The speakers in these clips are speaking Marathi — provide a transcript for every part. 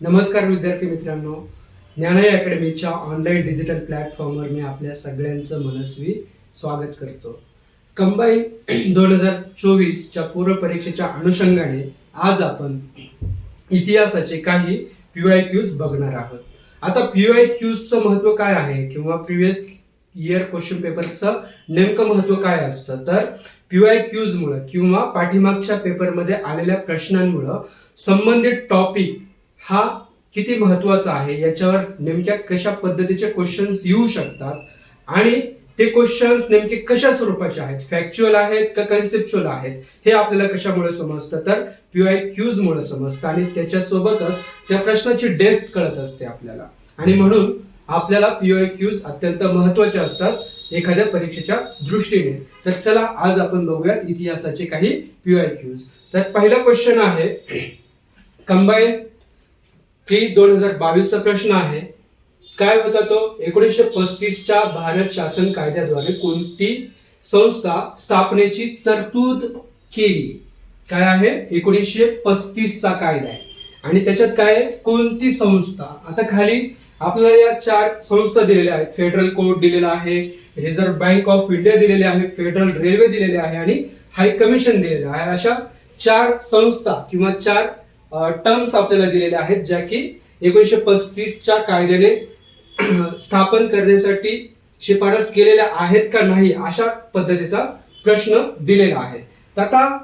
नमस्कार विद्यार्थी मित्रांनो. ज्ञानय अकॅडमीच्या ऑनलाईन डिजिटल प्लॅटफॉर्मवर मी आपल्या सगळ्यांचं मनस्वी स्वागत करतो. कंबाईन दोन हजार चोवीसच्या पूर्व परीक्षेच्या अनुषंगाने आज आपण इतिहासाचे काही पी आय क्यूज बघणार आहोत. आता पी आय क्यूजचं महत्त्व काय आहे किंवा प्रिव्हियस इयर क्वेश्चन पेपरचं नेमकं महत्त्व काय असतं? तर पीवाय क्यूज क्यूजमुळं किंवा पाठीमागच्या पेपरमध्ये आलेल्या प्रश्नांमुळं संबंधित टॉपिक हा किती महत्त्वाचा आहे? याच्यावर नेमक्या कशा पद्धतीचे क्वेश्चन्स येऊ शकतात? आणि ते क्वेश्चन्स नेमके कशा स्वरूपाचे आहेत? फॅक्च्युअल आहेत का कन्सेप्च्युअल आहेत? हे आपल्याला कशामुळे समजतं? तर पीआय क्यूज मुळे समजतं आणि त्याच्यासोबतच त्या प्रश्नाची डेप्थ कळत असते आपल्याला. आणि म्हणून आपल्याला पीओआय क्यूज अत्यंत महत्त्वाचे असतात एखाद्या परीक्षेच्या दृष्टीने. तर चला आज आपण बघूयात इतिहासाचे काही पीओआय क्यूज तर पहिला क्वेश्चन आहे कंबाईन फी दोन हजार बावीसचा प्रश्न आहे. काय होता तो? एकोणीसशे पस्तीसच्या भारत शासन कायद्याद्वारे कोणती संस्था स्थापनेची तरतूद केली? काय आहे? एकोणीसशे पस्तीसचा कायदा आहे. आणि त्याच्यात काय आहे? कोणती संस्था? आता खाली आपल्याला या चार संस्था दिलेल्या आहेत. फेडरल कोर्ट दिलेला आहे रिझर्व्ह बँक ऑफ इंडिया दिलेले आहे फेडरल रेल्वे दिलेले आहे आणि हाय कमिशन दिलेलं आहे. अशा चार संस्था किंवा चार टर्म्स आपल्याला दिलेल्या आहेत ज्या की एकोणीसशे पस्तीसच्या कायद्याने स्थापन करण्यासाठी शिफारस केलेल्या आहेत का नाही अशा पद्धतीचा प्रश्न दिलेला आहे. तर आता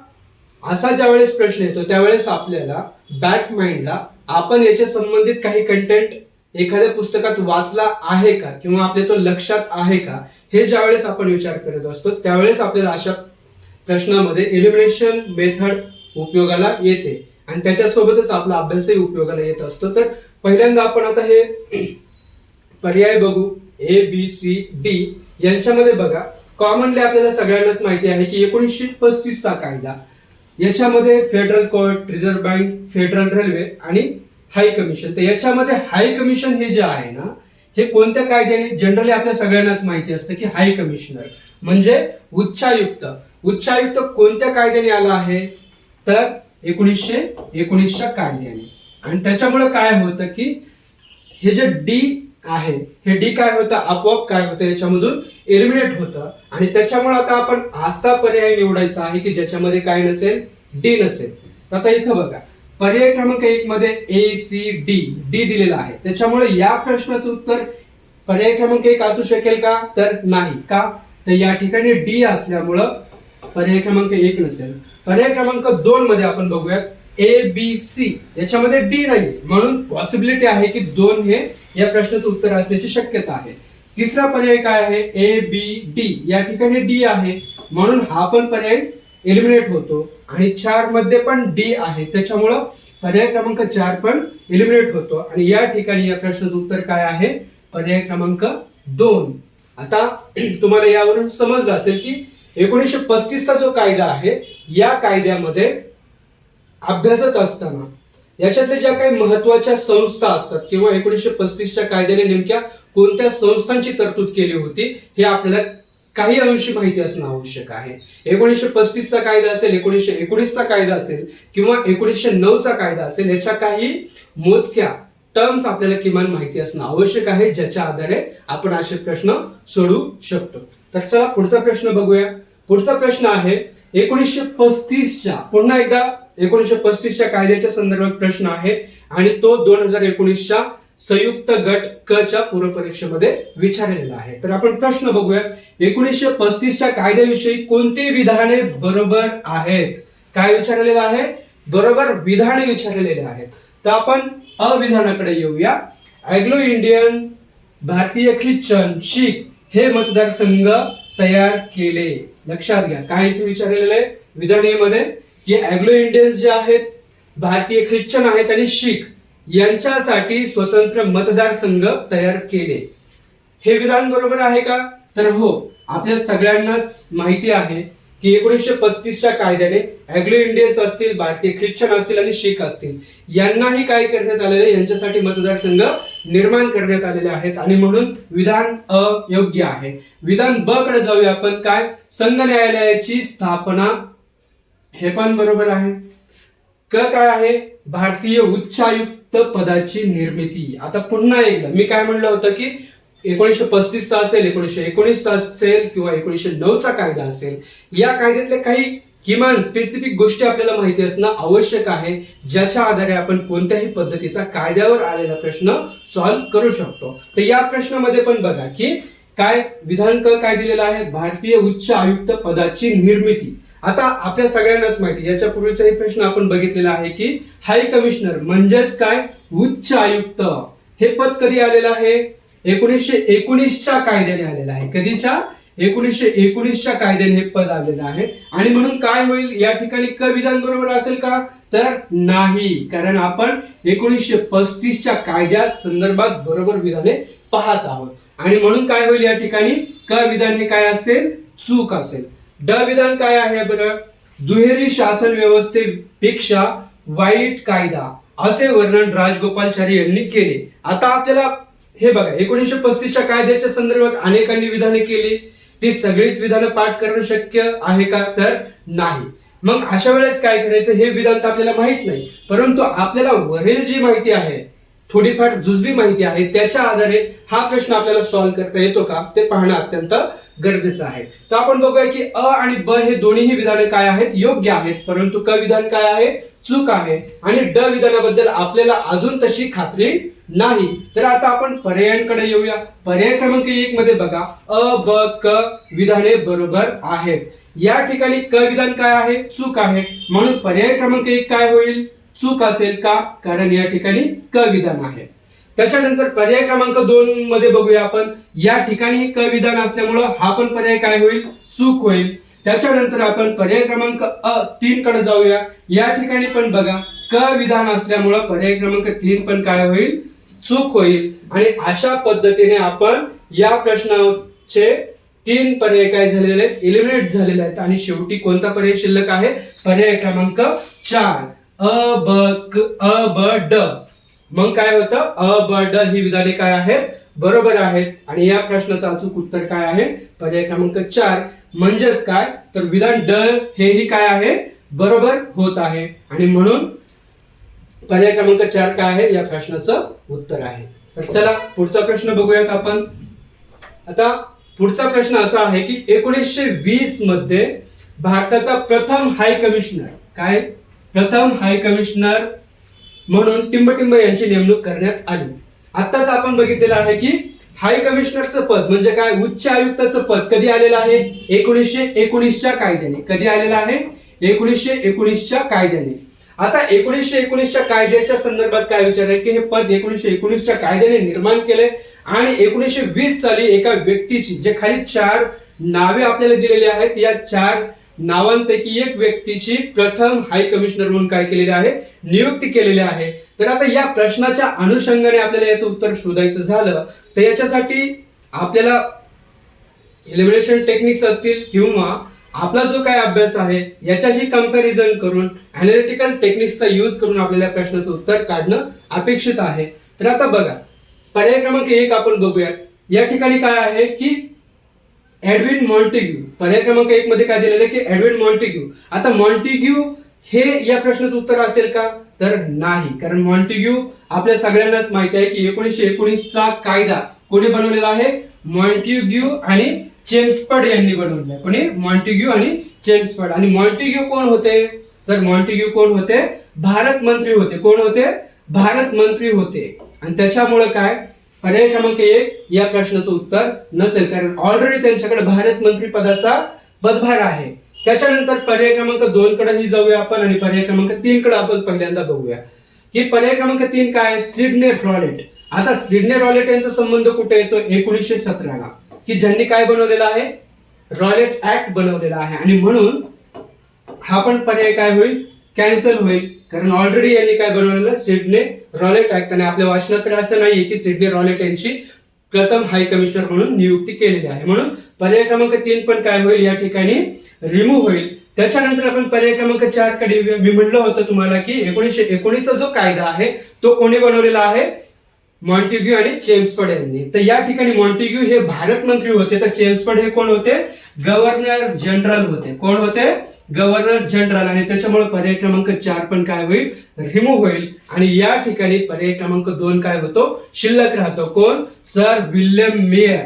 असा ज्यावेळेस प्रश्न येतो त्यावेळेस आपल्याला बॅक माइंडला आपण याच्या संबंधित काही कंटेंट एखाद्या पुस्तकात वाचला आहे का किंवा आपल्या तो लक्षात आहे का हे ज्यावेळेस आपण विचार करत असतो त्यावेळेस आपल्याला अशा प्रश्नामध्ये एलिमिनेशन मेथड उपयोगाला येते. आणि त्याच्यासोबतच आपला अभ्यासही उपयोगाला येत असतो. तर पहिल्यांदा आपण आता हे पर्याय बघू. ए बी सी डी यांच्यामध्ये बघा. कॉमनली आपल्याला सगळ्यांनाच माहिती आहे की एकोणीसशे पस्तीसचा कायदा. याच्यामध्ये federal court reserve bank federal railway आणि हाय कमिशन तर याच्यामध्ये हाय कमिशन हे जे आहे ना हे कोणत्या कायद्याने? जनरली आपल्या सगळ्यांनाच माहिती असतं की हाय कमिशनर म्हणजे उच्चायुक्त. उच्चायुक्त कोणत्या कायद्याने आला आहे? तर एकोणीसशे एकोणीसच्या कायद्याने. आणि त्याच्यामुळे काय होतं की हे जे डी आहे हे डी काय होतं? आपोआप काय होतं? याच्यामधून एलिमिनेट होतं. आणि त्याच्यामुळे आता आपण असा पर्याय निवडायचा आहे की ज्याच्यामध्ये काय नसेल? डी नसेल. तर आता इथं बघा. पर्याय क्रमांक एक मध्ये ए सी डी डी दिलेला आहे. त्याच्यामुळे या प्रश्नाचं उत्तर पर्याय क्रमांक एक असू शकेल का? तर नाही. का? तर या ठिकाणी डी असल्यामुळं पर्याय क्रमांक एक नसेल. पर्याय क्रमांक दोन मध्ये आपण बघूयात. ए बी सी याच्यामध्ये डी नाही म्हणून पॉसिबिलिटी आहे की दोन हे या प्रश्नाचं उत्तर असण्याची शक्यता आहे. तिसरा पर्याय काय आहे? ए बी डी या ठिकाणी डी आहे. म्हणून हा पण पर्याय एलिमिनेट होतो. आणि चारमध्ये पण डी आहे. त्याच्यामुळं पर्याय क्रमांक चार पण एलिमिनेट होतो. आणि या ठिकाणी या प्रश्नाचं उत्तर काय आहे? पर्याय क्रमांक दोन. आता तुम्हाला यावरून समजलं असेल की एकोणीसशे पस्तीसचा जो कायदा आहे या कायद्यामध्ये अभ्यासत असताना याच्यातल्या ज्या काही महत्त्वाच्या संस्था असतात किंवा एकोणीसशे पस्तीसच्या कायद्याने नेमक्या कोणत्या संस्थांची तरतूद केली होती हे आपल्याला काही अंशी माहिती असणं आवश्यक आहे. एकोणीसशे पस्तीसचा कायदा असेल एकोणीसशे एकोणीसचा कायदा असेल किंवा एकोणीसशे नऊचा कायदा असेल याच्या काही मोजक्या टर्म्स आपल्याला किमान माहिती असणं आवश्यक आहे ज्याच्या आधारे आपण असे प्रश्न सोडू शकतो. तर चला पुढचा प्रश्न बघूया. पुढचा प्रश्न आहे एकोणीसशे पस्तीसच्या पुन्हा एकदा एकोणीसशे पस्तीसच्या कायद्याच्या संदर्भात प्रश्न आहे आणि तो दोन हजार एकोणीसच्या संयुक्त गट क च्या पूर्वपरीक्षेमध्ये विचारलेला आहे. तर आपण प्रश्न बघूयात एकोणीसशे पस्तीसच्या कायद्याविषयी कोणती विधाने बरोबर आहेत? काय विचारलेलं आहे? बरोबर विधाने विचारलेले आहेत. तर आपण अविधानाकडे येऊया. अँग्लो इंडियन भारतीय ख्रिश्चन शीख. हे मतदारसंघ तयार केले. लक्षात घ्या काय इथे विचारलेलं आहे? विधानेमध्ये की अँग्लो इंडियन्स जे आहेत भारतीय ख्रिश्चन आहेत आणि शीख यांच्यासाठी स्वतंत्र मतदारसंघ तयार केले. हे विधान बरोबर आहे का? तर हो आपल्या सगळ्यांनाच माहिती आहे की एकोणीसशे पस्तीसच्या कायद्याने अँग्लो इंडियन्स असतील भारतीय ख्रिश्चन असतील आणि शीख असतील यांनाही काय करण्यात आलेले आहे? यांच्यासाठी मतदारसंघ निर्माण करण्यात आलेले आहेत आणि म्हणून विधान अयोग्य आहे. विधान ब कडे जाऊया आपण. काय? संघ न्यायालयाची स्थापना. हे पण बरोबर आहे. क काय आहे? भारतीय उच्चायुक्त पदाची निर्मिती. आता पुन्हा एकदा मी काय म्हणलं होतं की एकोणीसशे पस्तीसचा असेल एकोणीसशे एकोणीसचा असेल किंवा एकोणीसशे नऊचा कायदा असेल या कायद्यातले काही किमान स्पेसिफिक गोष्टी आपल्याला माहिती असणं आवश्यक आहे ज्याच्या आधारे आपण कोणत्याही पद्धतीचा कायद्यावर आलेला प्रश्न सॉल्व्ह करू शकतो. तर या प्रश्नामध्ये पण बघा की काय विधान काय दिलेलं आहे? भारतीय उच्च आयुक्त पदाची निर्मिती. आता आपल्या सगळ्यांनाच माहिती हे प्रश्न आपण बघितलेला आहे की हाय कमिशनर म्हणजेच काय? उच्च आयुक्त. हे पद कधी आलेलं आहे? एकोणीसशे एकोणीसच्या कायद्याने आलेलं आहे. कधीच्या? एकोणीसशे एकोणीसच्या कायद्याने हे पद आलेलं आहे. आणि म्हणून काय होईल? या ठिकाणी क विधान बरोबर असेल का? तर नाही. कारण आपण एकोणीसशे पस्तीसच्या कायद्या संदर्भात बरोबर विधाने पाहत आहोत. आणि म्हणून काय होईल या ठिकाणी? क विधान हे काय असेल? चूक असेल. ड विधान काय आहे बरं? दुहेरी शासन व्यवस्थेपेक्षा वाईट कायदा असे वर्णन राजगोपालचारी यांनी केले. आता आपल्याला हे बघा एकोणीसशे पस्तीसच्या कायद्याच्या संदर्भात अनेकांनी विधाने केली. ती सगळीच विधानं पाठ करणं शक्य आहे का तर नाही. मग अशा वेळेस काय करायचं हे विधान तर आपल्याला माहीत नाही परंतु आपल्याला वरील जी माहिती आहे थोडीफार जुजबी माहिती आहे त्याच्या आधारे हा प्रश्न आपल्याला सॉल्व्ह करता येतो का ते पाहणं अत्यंत गरजेचं आहे. तर आपण बघूया की अ आणि ब हे दोन्हीही विधाने काय आहेत? योग्य आहेत परंतु क विधान काय आहे? चूक आहे. आणि ड विधानाबद्दल आपल्याला अजून तशी खात्री नाही. तर आता आपण पर्यायांकडे येऊया. पर्याय क्रमांक एक मध्ये बघा. अ ब क विधाने बरोबर आहेत. या ठिकाणी क विधान काय आहे? चूक आहे. म्हणून पर्याय क्रमांक एक काय होईल? चूक असेल का? कारण या ठिकाणी क विधान आहे. त्याच्यानंतर पर्याय क्रमांक दोन मध्ये बघूया आपण. या ठिकाणी क विधान असल्यामुळं हा पण पर्याय काय होईल? चूक होईल. त्याच्यानंतर आपण पर्याय क्रमांक अ तीन कडे जाऊया. या ठिकाणी पण बघा क विधान असल्यामुळं पर्याय क्रमांक तीन पण काय होईल? चूक होईल. आणि अशा पद्धतीने आपण या प्रश्नाचे तीन पर्याय काय झालेले आहेत? इलिमिनेट झालेले आहेत. आणि शेवटी कोणता पर्याय शिल्लक आहे? पर्याय क्रमांक चार. अ ब अ ब ड मग काय होतं? अ ब ड ही विधाने काय आहेत? बरोबर आहेत. आणि या प्रश्नाचं अचूक उत्तर काय आहे? पर्याय क्रमांक चार. म्हणजेच काय? तर विधान ड हेही काय आहे? बरोबर होत आहे. आणि म्हणून पर्याय क्रमांक चार काय आहे? या प्रश्नाचं उत्तर आहे. तर चला पुढचा प्रश्न बघूयात आपण. आता पुढचा प्रश्न असा आहे की एकोणीसशे वीसमध्ये भारताचा प्रथम हाय कमिशनर काय? प्रथम हाय कमिशनर म्हणून टिंबटिंब यांची नेमणूक करण्यात आली. आताच आपण बघितलेलं आहे की हाय कमिशनरचं पद म्हणजे काय? उच्च आयुक्ताचं पद कधी आलेलं आहे? एकोणीसशे एकोणीसच्या कायद्याने. कधी आलेलं आहे? एकोणीसशे एकोणीसच्या कायद्याने. आता एकोणीसशे एकोणीसच्या कायद्याच्या संदर्भात काय विचार आहे की हे पद एकोणीसशे एकोणीसच्या कायद्याने निर्माण केले आणि एकोणीसशे वीस साली एका व्यक्तीची जे खाली चार नावे आपल्याला दिलेली आहेत या चार नावांपैकी एक व्यक्तीची प्रथम हाय कमिशनर म्हणून काय केलेली आहे? नियुक्ती केलेली आहे. तर आता या प्रश्नाच्या अनुषंगाने आपल्याला याचं उत्तर शोधायचं झालं तर याच्यासाठी आपल्याला एलिमिनेशन टेक्निक्स असतील किंवा आपला जो काय अभ्यास आहे याच्याशी कंपॅरिझन करून अनालिटिकल टेक्निक्सचा यूज करून आपल्याला या प्रश्नाचं उत्तर काढणं अपेक्षित आहे. तर आता बघा पर्याय क्रमांक एक आपण बघूयात. या ठिकाणी काय आहे की एडविन मॉन्टेग्यू. पर्याय क्रमांक एक मध्ये काय दिलेलं आहे की एडविन मॉन्टेग्यू. आता मॉन्टेग्यू हे या प्रश्नाचं उत्तर असेल का? तर नाही. कारण मॉन्टेग्यू आपल्या सगळ्यांनाच माहिती आहे की एकोणीसशे एकोणीसचा कायदा कोणी बनवलेला आहे? मॉन्टेग्यू आणि चेम्सफर्ड यांनी बनवलेला आहे. कोणी? मॉन्टेग्यू आणि चेम्सफर्ड आणि मॉन्टेग्यू कोण होते? तर मॉन्टेग्यू कोण होते? भारत मंत्री होते. कोण होते? भारत मंत्री होते. आणि त्याच्यामुळे काय? पर्याय क्रमांक एक या प्रश्नाचं उत्तर नसेल कारण ऑलरेडी त्यांच्याकडे भारत मंत्री पदाचा पदभार आहे. त्याच्यानंतर पर्याय क्रमांक दोन कडेही जाऊया आपण आणि पर्याय क्रमांक तीन कडे आपण पहिल्यांदा बघूया. की पर्याय क्रमांक तीन काय? आहे? Sidney Rowlatt. आता सिडने रॉलेट यांचा संबंध कुठे येतो? एकोणीसशे सतराला. की ज्यांनी काय बनवलेला आहे? रॉलेट ऍक्ट बनवलेला आहे. आणि म्हणून हा पण पर्याय काय होईल? कॅन्सल होईल. कारण ऑलरेडी यांनी काय बनवलेलं? सिडने रॉलेट ऍक्ट आणि आपल्या वाचनात तर असं नाहीये की सिडनी रॉलेट यांची प्रथम हाय कमिशनर म्हणून नियुक्ती केलेली आहे. म्हणून पर्याय क्रमांक तीन पण काय होईल या ठिकाणी? रिमूव्ह होईल. त्याच्यानंतर आपण पर्याय क्रमांक चारकडे मी म्हटलं होतं तुम्हाला की एकोणीसशे एकोणीसचा जो कायदा आहे तो कोणी बनवलेला आहे? मॉन्टिग्यू आणि चेम्सफर्ड यांनी. तर या ठिकाणी मॉन्टिग्यू हे भारत मंत्री होते. तर चेम्सफर्ड हे कोण होते? गव्हर्नर जनरल होते. कोण होते? गव्हर्नर जनरल आणि त्याच्यामुळे पर्याय क्रमांक चार पण काय होईल? रिमूव्ह होईल. आणि या ठिकाणी पर्याय क्रमांक दोन काय होतो? शिल्लक राहतो. कोण? Sir William Meyer.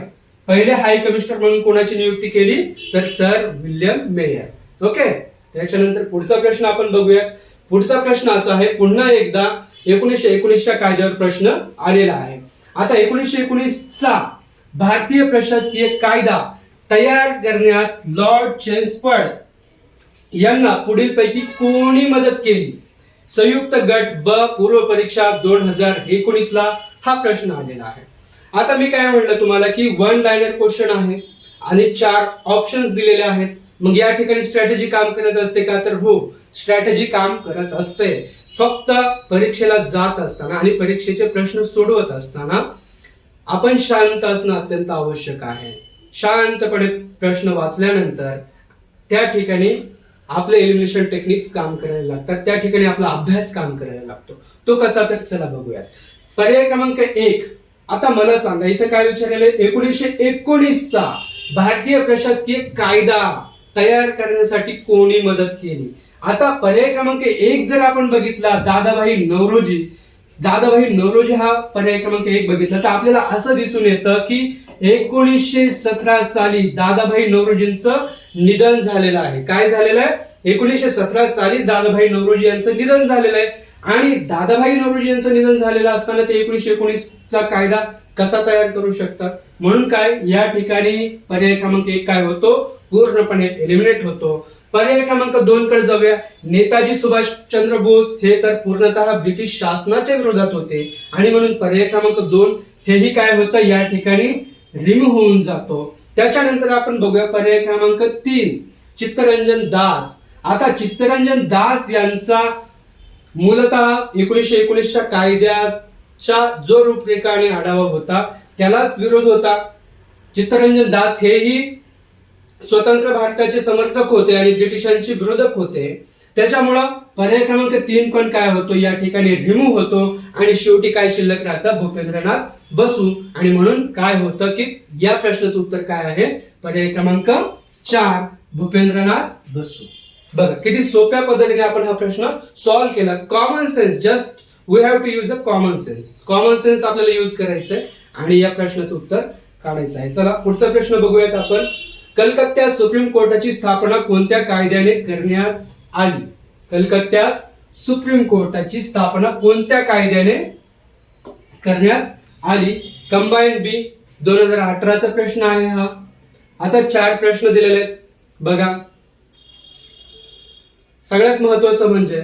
पहिले हाय कमिशनर म्हणून कोणाची नियुक्ती केली? तर सर विल्यम मेयर. ओके? त्याच्यानंतर पुढचा प्रश्न आपण बघूया पुढचा प्रश्न असा आहे पुन्हा एकदा एकोणीसशे एकोणीसच्या कायद्यावर प्रश्न आलेला आहे. आता एकोणीसशे एकोणीसचा भारतीय प्रशासकीय कायदा तयार करण्यात लॉर्ड चेन्सफर्ड यांना पुढील पैकी कोणी मदत केली? संयुक्त गट ब पूर्व परीक्षा दोन हजार एकोणीस ला हा प्रश्न आलेला आहे. आता मी काय म्हणलं तुम्हाला की वन लाईनर क्वेश्चन आहे आणि चार ऑप्शन्स दिलेले आहेत. मग या ठिकाणी स्ट्रॅटेजी काम करत असते का? तर हो स्ट्रॅटेजी काम करत असते. फक्त परीक्षेला जात असताना आणि परीक्षेचे प्रश्न सोडवत असताना आपण शांत असणं अत्यंत आवश्यक आहे. शांतपणे प्रश्न वाचल्यानंतर त्या ठिकाणी आपले एलिमिनेशन टेक्निक्स काम करायला लागतात. त्या ठिकाणी आपला अभ्यास काम करायला लागतो. तो कसा तर चला बघूयात. पर्याय क्रमांक एक. आता मला सांगा इथं काय विचारलेलं एकोणीसशे एकोणीसचा भारतीय प्रशासकीय कायदा तयार करण्यासाठी कोणी मदत केली? आता पर्याय क्रमांक एक जर आपण बघितला दादाभाई नवरोजी. दादाभाई नवरोजी हा पर्याय क्रमांक एक बघितला. तर आपल्याला असं दिसून येतं की एकोणीसशे सतरा साली दादाभाई नवरोजींचं निधन झालेलं आहे. काय झालेलं आहे? एकोणीसशे सतरा साली दादाभाई नवरोजी यांचं निधन झालेलं आहे. आणि दादाभाई नवरोजी यांचं निधन झालेलं असताना ते एकोणीसशे एकोणीसचा कायदा कसा तयार करू शकतात? म्हणून काय? या ठिकाणी पर्याय क्रमांक एक काय होतो? पूर्णपणे एलिमिनेट होतो. पर्याय क्रमांक दोन कडे जाऊया. नेताजी सुभाष चंद्र बोस हे तर पूर्णतः ब्रिटिश शासनाच्या विरोधात होते. आणि म्हणून पर्याय क्रमांक दोन हेही काय होतं? या ठिकाणी रिमूव्ह होऊन जातो. त्याच्यानंतर आपण बघूया पर्याय क्रमांक तीन चित्तरंजन दास. आता चित्तरंजन दास यांचा मूलतः एकोणीसशे एकोणीसच्या कायद्याच्या जो रूपरेखा आणि आढावा होता त्यालाच विरोध होता. चित्तरंजन दास हेही स्वतंत्र भारताचे समर्थक होते आणि ब्रिटिशांचे विरोधक होते. त्याच्यामुळं पर्याय क्रमांक तीन पण काय होतो? या ठिकाणी रिमूव्ह होतो आणि शेवटी काय शिल्लक राहतं? भूपेंद्रनाथ बसू आणि म्हणून काय होतं की या प्रश्नाचं उत्तर काय आहे? पर्याय क्रमांक चार भूपेंद्रनाथ बसू. बघा किती सोप्या पद्धतीने आपण हा प्रश्न सॉल्व्ह केला. Common sense just we have to use a common sense common sense आपल्याला यूज करायचंय. आणि या प्रश्नाचं उत्तर काढायचं आहे. चला पुढचा प्रश्न बघूयात आपण. कलकत्त्यात सुप्रीम कोर्टाची स्थापना कोणत्या कायद्याने करण्यात आली? कलकत्त्यात सुप्रीम कोर्टाची स्थापना कोणत्या कायद्याने करण्यात आली. कंबाईन बी दोन हजार अठराचा प्रश्न आहे हा. आता चार प्रश्न दिलेले आहेत. बघा. सगळ्यात महत्वाचं म्हणजे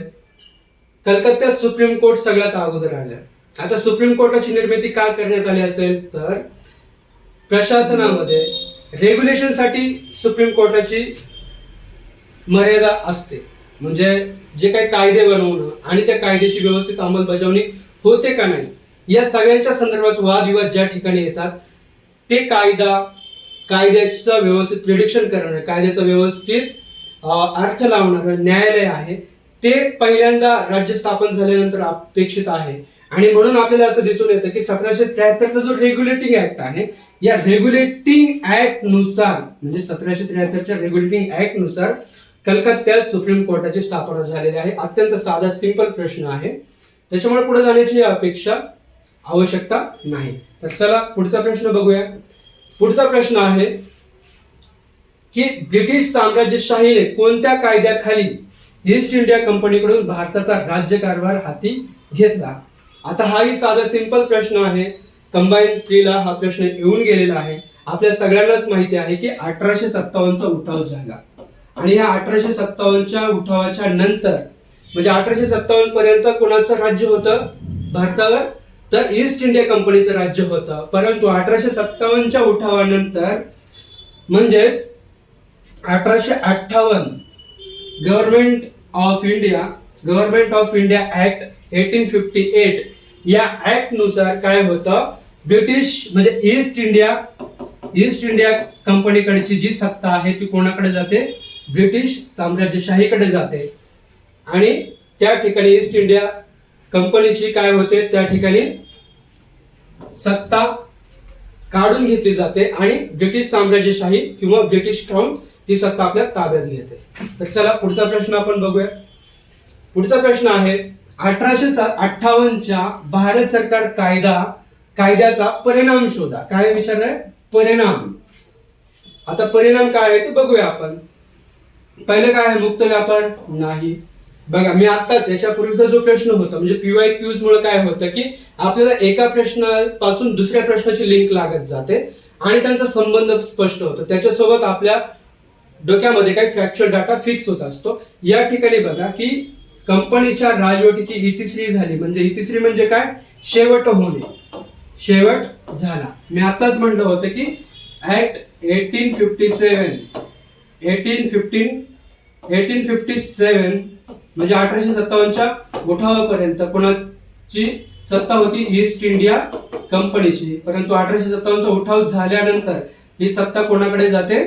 कलकत्त्यात सुप्रीम कोर्ट सगळ्यात अगोदर आलं. आता सुप्रीम कोर्टाची निर्मिती का करण्यात आली असेल तर प्रशासनामध्ये रेग्युलेशनसाठी सुप्रीम कोर्टाची मर्यादा असते. म्हणजे जे काही कायदे बनवणं आणि त्या कायद्याची व्यवस्थित अंमलबजावणी होते का नाही या सगळ्यांच्या संदर्भात वादविवाद ज्या ठिकाणी येतात ते कायदा कायद्याचं व्यवस्थित प्रिडिक्शन करणं कायद्याचं व्यवस्थित अर्थ लावणारं न्यायालय आहे ते पहिल्यांदा राज्य स्थापन झाल्यानंतर अपेक्षित आहे. आणि म्हणून आपल्याला असं दिसून येतं की सतराशे त्र्याहत्तरचा जो रेग्युलेटिंग ऍक्ट आहे या रेग्युलेटिंग ऍक्टनुसार म्हणजे सतराशे त्र्याहत्तरच्या रेग्युलेटिंग ऍक्टनुसार कलकत्त्यात सुप्रीम कोर्टाची स्थापना झालेली आहे. अत्यंत साधा सिंपल प्रश्न आहे. त्याच्यामुळे पुढे जाण्याची अपेक्षा आवश्यकता नाही. तर चला पुढचा प्रश्न बघूया. पुढचा प्रश्न आहे की ब्रिटिश साम्राज्यशाहीने कोणत्या कायद्याखाली ईस्ट इंडिया कंपनीकडून भारताचा राज्यकारभार हाती घेतला? आता हाही साधा सिंपल प्रश्न आहे. कंबाईन क्रीला हा प्रश्न येऊन गेलेला आहे. आपल्या सगळ्यांनाच माहिती आहे की अठराशे सत्तावन्नचा उठाव झाला. आणि या अठराशे सत्तावन्नच्या उठावाच्या नंतर म्हणजे अठराशे सत्तावन्न पर्यंत कोणाचं राज्य होतं? भारतावर तर ईस्ट इंडिया कंपनीचं राज्य होतं. परंतु अठराशे सत्तावन्नच्या उठावानंतर म्हणजेच अठराशे अठ्ठावन्न government of India government of India act eighteen fifty eight या ऍक्टनुसार काय होतं? ब्रिटिश म्हणजे ईस्ट इंडिया ईस्ट इंडिया कंपनीकडची जी सत्ता आहे ती कोणाकडे जाते? ब्रिटिश साम्राज्यशाहीकडे जाते. आणि त्या ठिकाणी ईस्ट इंडिया कंपनीची काय होते त्या ठिकाणी सत्ता काढून घेतली जाते आणि ब्रिटिश साम्राज्यशाही किंवा ब्रिटिश क्राऊन ती सत्ता आपल्या ताब्यात घेते. तर चला पुढचा प्रश्न आपण बघूया पुढचा प्रश्न आहे अठराशे अठ्ठावन्नच्या भारत सरकार कायदा कायद्याचा परिणाम शोधा. काय विचारलाय परिणाम. आता परिणाम काय आहे ते बघूया आपण. पहिलं काय आहे? मुक्त व्यापार? नाही. बघा मी आत्ताच याच्यापूर्वीचा जो प्रश्न होता म्हणजे पीवाय क्यूज मुळे काय होतं की आपल्याला एका प्रश्नापासून दुसऱ्या प्रश्नाची लिंक लागत जाते आणि त्यांचा संबंध स्पष्ट होतो. त्याच्यासोबत आपल्या डोक्यामध्ये काही फ्रॅक्चर डाटा फिक्स होत असतो. या ठिकाणी बघा की कंपनीच्या राजवटीची इतिश्री झाली. म्हणजे इतिश्री म्हणजे काय? शेवट होणे. शेवट झाला. मी आताच म्हणलं होतं की at eighteen fifty seven eighteen fifteen eighteen fifty seven म्हणजे अठराशे सत्तावन्नच्या उठावापर्यंत कोणाची सत्ता होती? ईस्ट इंडिया कंपनीची. परंतु अठराशे सत्तावन्नचा उठाव झाल्यानंतर ही सत्ता कोणाकडे जाते?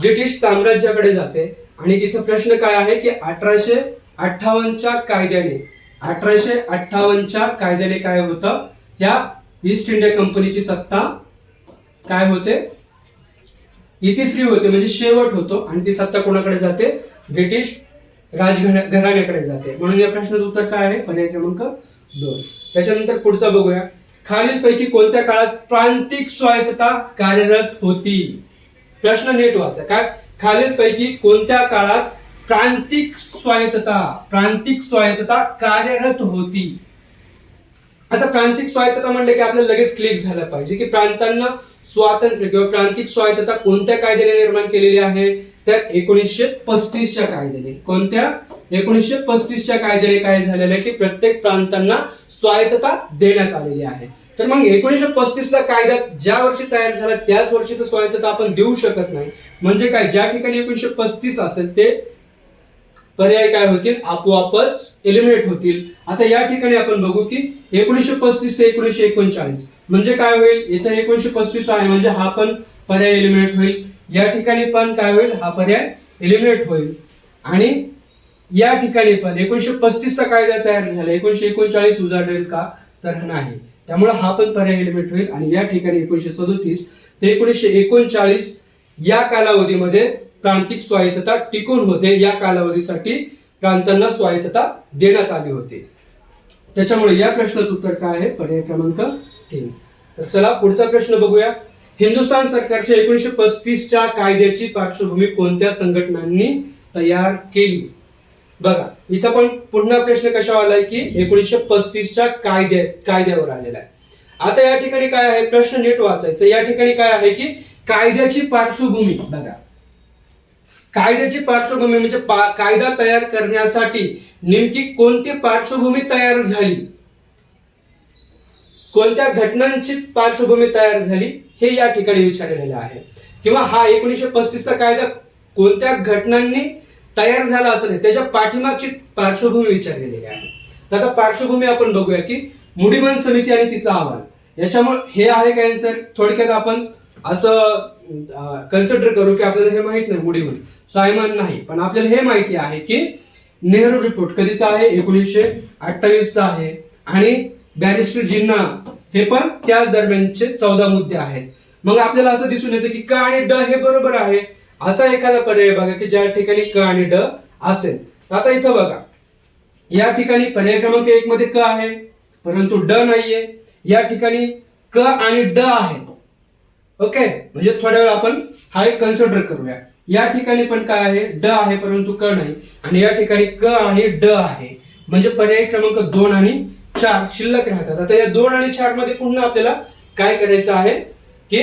ब्रिटिश साम्राज्याकडे जाते. आणि इथं प्रश्न काय आहे की अठराशे अठ्ठावन्नच्या कायद्याने अठराशे अठ्ठावन्नच्या कायद्याने काय होतं? या ईस्ट इंडिया कंपनीची सत्ता काय होते? इतिश्री होते म्हणजे शेवट होतो. आणि ती सत्ता कोणाकडे जाते? ब्रिटिश राजघरा- घराण्याकडे जाते. म्हणून या प्रश्नाचं उत्तर काय आहे? पर्याय क्रमांक दोन. त्याच्यानंतर पुढचा बघूया. खालीलपैकी कोणत्या काळात प्रांतिक स्वायत्तता कार्यरत होती? प्रश्न नीट वाचा. काय? खालीलपैकी कोणत्या काळात प्रांतिक स्वायत्तता प्रांतिक स्वायत्तता कार्यरत होती? आता प्रांतिक स्वायत्तता म्हणले की आपल्याला लगेच क्लिक झालं पाहिजे की प्रांतांना स्वातंत्र्य किंवा प्रांतिक स्वायत्तता कोणत्या कायद्याने निर्माण केलेली आहे? त्या एकोणीसशे पस्तीसच्या कायद्याने. कोणत्या? एकोणीसशे पस्तीसच्या कायद्याने काय झालेलं आहे की प्रत्येक प्रांतांना स्वायत्तता देण्यात आलेली आहे. तर मग एकोणीसशे पस्तीसला कायदा ज्या वर्षी तयार झाला त्याच वर्षी तर स्वायत्तता आपण देऊ शकत नाही. म्हणजे काय? ज्या ठिकाणी एकोणीसशे पस्तीस असेल ते पर्याय काय होतील? आपोआपच एलिमिनेट होतील. आता या ठिकाणी आपण बघू की एकोणीसशे पस्तीस ते एकोणीसशे एकोणचाळीस. म्हणजे काय होईल? इथं एकोणीसशे पस्तीस आहे म्हणजे हा पण पर्याय एलिमिनेट होईल. या ठिकाणी पण काय होईल? हा पर्याय एलिमिनेट होईल. आणि या ठिकाणी पण एकोणीशे पस्तीसचा कायदा तयार झाला. एकोणीशे एकोणचाळीस उजाडेल का? तर नाही. त्यामुळे हा पण पर्याय एलिमिनेट होईल. आणि या ठिकाणी एकोणीशे सदोतीस ते एकोणीसशे एकोणचाळीस या कालावधीमध्ये प्रांतिक स्वायत्तता टिकून होते. या कालावधीसाठी प्रांतांना स्वायत्तता देण्यात आली होती. त्याच्यामुळे या प्रश्नाचं उत्तर काय आहे? पर्याय क्रमांक तीन. तर चला पुढचा प्रश्न बघूया. हिंदुस्थान सरकारच्या एकोणीसशे पस्तीसच्या कायद्याची पार्श्वभूमी कोणत्या संघटनांनी तयार केली? बघा इथं पण पुन्हा प्रश्न कशावर आलाय की एकोणीसशे पस्तीसच्या कायद्या कायद्यावर आलेला आहे. आता या ठिकाणी काय आहे? प्रश्न नीट वाचायचं. या ठिकाणी काय आहे की कायद्याची पार्श्वभूमी बघा. कायद्याची पार्श्वभूमी म्हणजे पा- कायदा तयार करण्यासाठी नेमकी कोणती पार्श्वभूमी तयार झाली? कोणत्या घटनांची पार्श्वभूमी तयार झाली? हे या ठिकाणी विचारलेलं आहे. किंवा हा एकोणीसशे पस्तीसचा कायदा कोणत्या घटनांनी तयार झाला असं नाही त्याच्या पाठीमागची पार्श्वभूमी विचारलेली आहे. तर आता पार्श्वभूमी आपण बघूया की मुडीमन समिती आणि तिचा अहवाल. याच्यामुळे हे आहे काय सर थोडक्यात आपण असं कन्सिडर करू की आपल्याला हे माहीत नाही मुडीमन सायमन नाही पण आपल्याला हे माहिती आहे की नेहरू रिपोर्ट कधीचा आहे? एकोणीसशे अठ्ठावीसचा आहे. आणि बॅरिस्टर जिन्ना हे पण त्याच दरम्यानचे चौदा मुद्दे आहेत. मग आपल्याला असं दिसून येतं की क आणि ड हे बरोबर आहे. असा एखादा पर्याय बघा की ज्या ठिकाणी क आणि ड असेल. तर आता इथं बघा. या ठिकाणी पर्याय क्रमांक एक मध्ये क आहे परंतु ड नाहीये. या ठिकाणी क आणि ड आहेत ओके? म्हणजे थोड्या वेळ आपण हा एक कन्सिडर करूया. या ठिकाणी पण काय आहे? ड आहे परंतु क नाही. आणि या ठिकाणी क आणि ड आहे. म्हणजे पर्याय क्रमांक दोन आणि चार शिल्लक राहतात. आता या दोन आणि चारमध्ये पुन्हा आपल्याला काय करायचं आहे की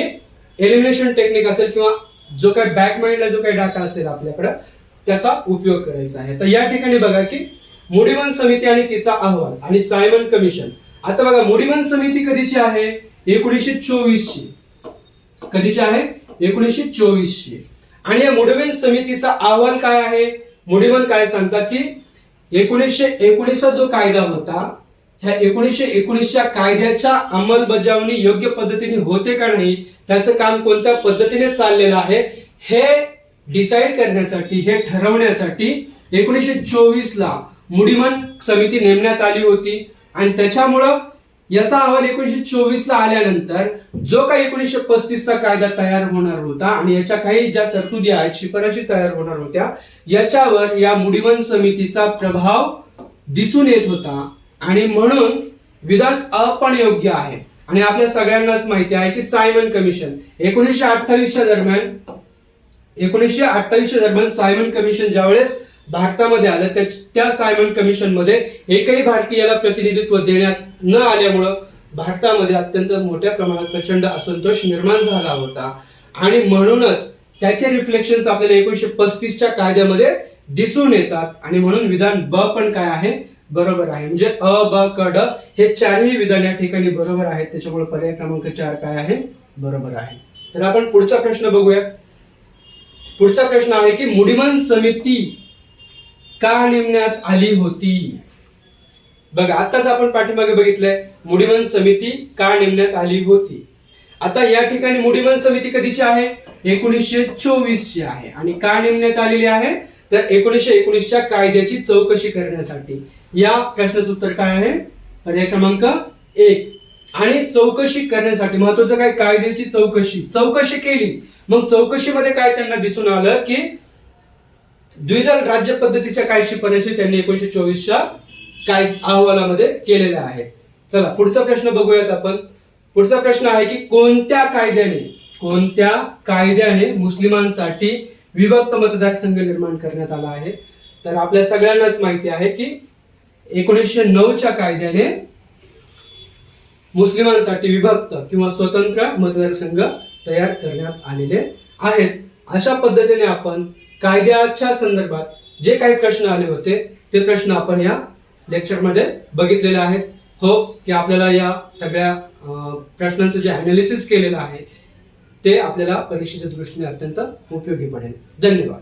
एलिमिनेशन टेक्निक असेल किंवा जो काय बॅक माइंडला जो काही डाटा असेल आपल्याकडे त्याचा उपयोग करायचा आहे. तर या ठिकाणी बघा की मुडीमन समिती आणि तिचा अहवाल आणि सायमन कमिशन. आता बघा मुडीमन समिती कधीची आहे? एकोणीसशे चोवीस ची कधीची आहे? एकोणीसशे चोवीस ची आणि या मुडीमन समितीचा अहवाल काय आहे? मुडीमन काय सांगतात की एकोणीसशे एकोणीसचा जो कायदा होता ह्या एकोणीसशे एकोणीसच्या कायद्याच्या अंमलबजावणी योग्य पद्धतीने होते का नाही त्याचं काम कोणत्या पद्धतीने चाललेलं आहे हे डिसाईड करण्यासाठी हे ठरवण्यासाठी एकोणीसशे चोवीस ला मुडीमन समिती नेमण्यात आली होती. आणि त्याच्यामुळं याचा अहवाल एकोणीशे चोवीसला आल्यानंतर जो काही एकोणीसशे पस्तीसचा कायदा तयार होणार होता आणि याच्या काही ज्या तरतुदी आहेत शिफारशी तयार होणार होत्या याच्यावर या मुडीमन समितीचा प्रभाव दिसून येत होता. आणि म्हणून विधान अपणयोग्य आहे. आणि आपल्या सगळ्यांनाच माहिती आहे की सायमन कमिशन एकोणीसशे अठ्ठावीसच्या दरम्यान एकोणीसशे अठ्ठावीसच्या दरम्यान सायमन कमिशन ज्यावेळेस भारतामध्ये आलं त्या- त्या सायमन कमिशनमध्ये एकही भारतीयाला प्रतिनिधित्व देण्यात न आल्यामुळं भारतामध्ये अत्यंत मोठ्या प्रमाणात प्रचंड असंतोष निर्माण झाला होता. आणि म्हणूनच त्याचे रिफ्लेक्शन आपल्याला एकोणीसशे पस्तीसच्या कायद्यामध्ये दिसून येतात. आणि म्हणून विधान ब पण काय आहे? बरोबर आहे. म्हणजे अ ब क ड हे चारही विधान या ठिकाणी बरोबर आहेत. त्याच्यामुळे पर्याय क्रमांक चार काय आहे? बरोबर आहे. तर आपण पुढचा प्रश्न बघूया पुढचा प्रश्न आहे की मुडीमान समिती का नेमण्यात आली होती? बघा आताच आपण पाठीमागे बघितलंय मुडीमन समिती का नेमण्यात आली होती? आता या ठिकाणी मुडीमन समिती कधीची आहे? एकोणीसशे चोवीस ची आहे. आणि का नेमण्यात आलेली आहे? तर एकोणीसशे एकोणीसच्या कायद्याची चौकशी करण्यासाठी. या प्रश्नाचं उत्तर काय आहे? पर्याय क्रमांक एक. आणि चौकशी करण्यासाठी महत्वाचं काय? कायद्याची चौकशी. चौकशी केली. मग चौकशीमध्ये काय त्यांना दिसून आलं की द्विदल राज्य पद्धतीच्या कायशी शिफारशी त्यांनी एकोणीशे चोवीसच्या काय अहवालामध्ये केलेल्या आहेत. चला पुढचा प्रश्न बघूयात आपण. पुढचा प्रश्न आहे की कोणत्या कायद्याने कोणत्या कायद्याने मुस्लिमांसाठी विभक्त मतदारसंघ निर्माण करण्यात आला आहे? तर आपल्या सगळ्यांनाच माहिती आहे की एकोणीसशे नऊच्या कायद्याने मुस्लिमांसाठी विभक्त किंवा स्वतंत्र मतदारसंघ तयार करण्यात आलेले आहेत. अशा पद्धतीने आपण कायद्याच्या संदर्भात जे काही प्रश्न आले होते ते प्रश्न आपण या लेक्चरमध्ये बघितलेले आहेत. होप्स की आपल्याला या सगळ्या प्रश्नांचं जे अनालिसिस केलेलं आहे ते आपल्याला परीक्षेच्या दृष्टीने अत्यंत उपयोगी पडेल. धन्यवाद.